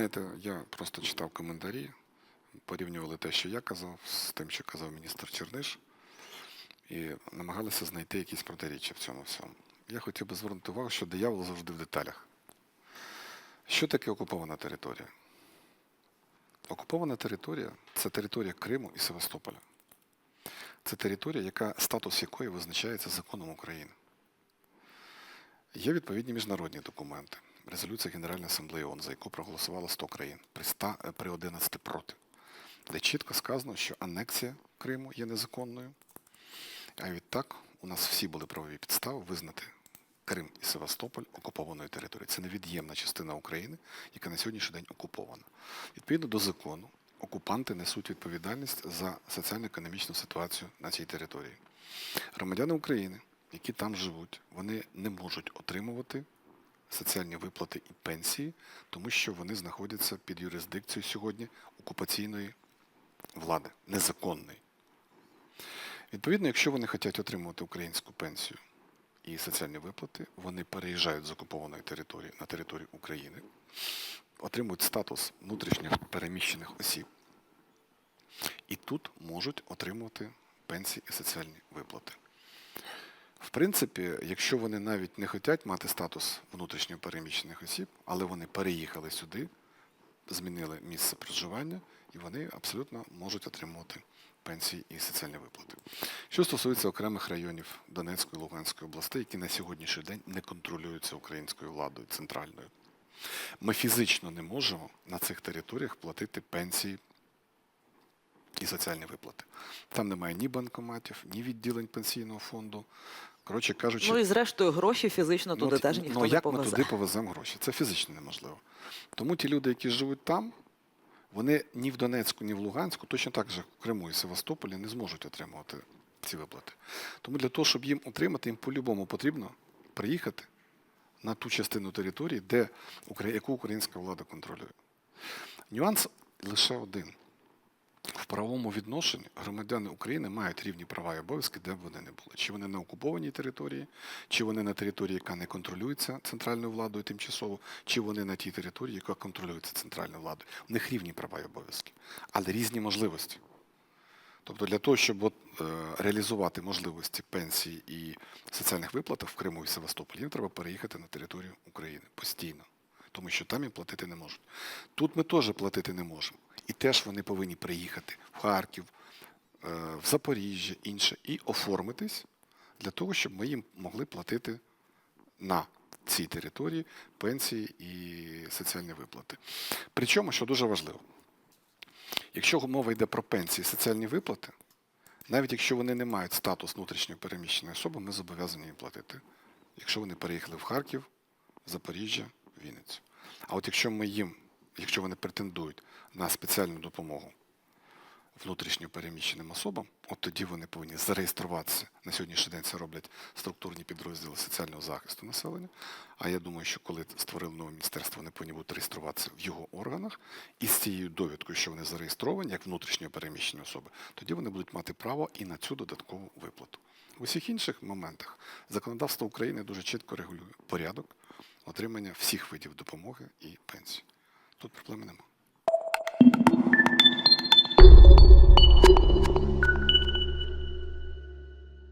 знаєте, я просто читав коментарі, порівнювали те, що я казав, з тим, що казав міністр Черниш, і намагалися знайти якісь протиріччя в цьому всьому. Я хотів би звернути увагу, що диявол завжди в деталях. Що таке окупована територія? Окупована територія це територія Криму і Севастополя. Це територія, яка, статус якої визначається законом України. Є відповідні міжнародні документи. Резолюція Генеральної асамблеї ООН, за яку проголосувало 100 країн при, 100, е, при 11 проти, де чітко сказано, що анексія Криму є незаконною. А відтак у нас всі були правові підстави визнати Крим і Севастополь окупованою територією. Це невід'ємна частина України, яка на сьогоднішній день окупована. Відповідно до закону, окупанти несуть відповідальність за соціально-економічну ситуацію на цій території. Громадяни України, які там живуть, вони не можуть отримувати соціальні виплати і пенсії, тому що вони знаходяться під юрисдикцією сьогодні окупаційної влади, незаконної. Відповідно, якщо вони хочуть отримувати українську пенсію і соціальні виплати, вони переїжджають з окупованої території на територію України, отримують статус внутрішньо переміщених осіб, і тут можуть отримувати пенсії і соціальні виплати. Принципі, якщо вони навіть не хочуть мати статус внутрішньо переміщених осіб, але вони переїхали сюди, змінили місце проживання, і вони абсолютно можуть отримувати пенсії і соціальні виплати. Що стосується окремих районів Донецької і Луганської областей, які на сьогоднішній день не контролюються українською владою центральною, ми фізично не можемо на цих територіях платити пенсії і соціальні виплати. Там немає ні банкоматів, ні відділень пенсійного фонду. Коротше кажучи, Ну і зрештою гроші фізично туди от, теж ніхто ну, не як повезе. ми туди повеземо гроші? Це фізично неможливо. Тому ті люди, які живуть там, вони ні в Донецьку, ні в Луганську, точно так же в Криму і Севастополі не зможуть отримувати ці виплати. Тому для того, щоб їм отримати, їм по-любому потрібно приїхати на ту частину території, де, яку українська влада контролює. Нюанс лише один. Правовому відношенні громадяни України мають рівні права і обов'язки, де б вони не були. Чи вони на окупованій території, чи вони на території, яка не контролюється центральною владою тимчасово, чи вони на тій території, яка контролюється центральною владою. У них рівні права і обов'язки, але різні можливості. Тобто для того, щоб от, е, реалізувати можливості пенсії і соціальних виплат в Криму і Севастополі, їм треба переїхати на територію України постійно, тому що там їм платити не можуть. Тут ми теж платити не можемо. І теж вони повинні приїхати в Харків, е, в Запоріжжя, інше, і оформитись для того, щоб ми їм могли платити на цій території пенсії і соціальні виплати. Причому, що дуже важливо, якщо мова йде про пенсії і соціальні виплати, навіть якщо вони не мають статус внутрішньо переміщеної особи, ми зобов'язані їм платити, якщо вони переїхали в Харків, Запоріжжя, Вінницю. А от якщо ми їм, якщо вони претендують на спеціальну допомогу внутрішньо переміщеним особам, от тоді вони повинні зареєструватися. На сьогоднішній день це роблять структурні підрозділи соціального захисту населення. А я думаю, що коли створили нове міністерство, вони повинні будуть реєструватися в його органах і з цією довідкою, що вони зареєстровані як внутрішньо переміщені особи, тоді вони будуть мати право і на цю додаткову виплату. У всіх інших моментах законодавство України дуже чітко регулює порядок отримання всіх видів допомоги і пенсій. Тут проблеми немає.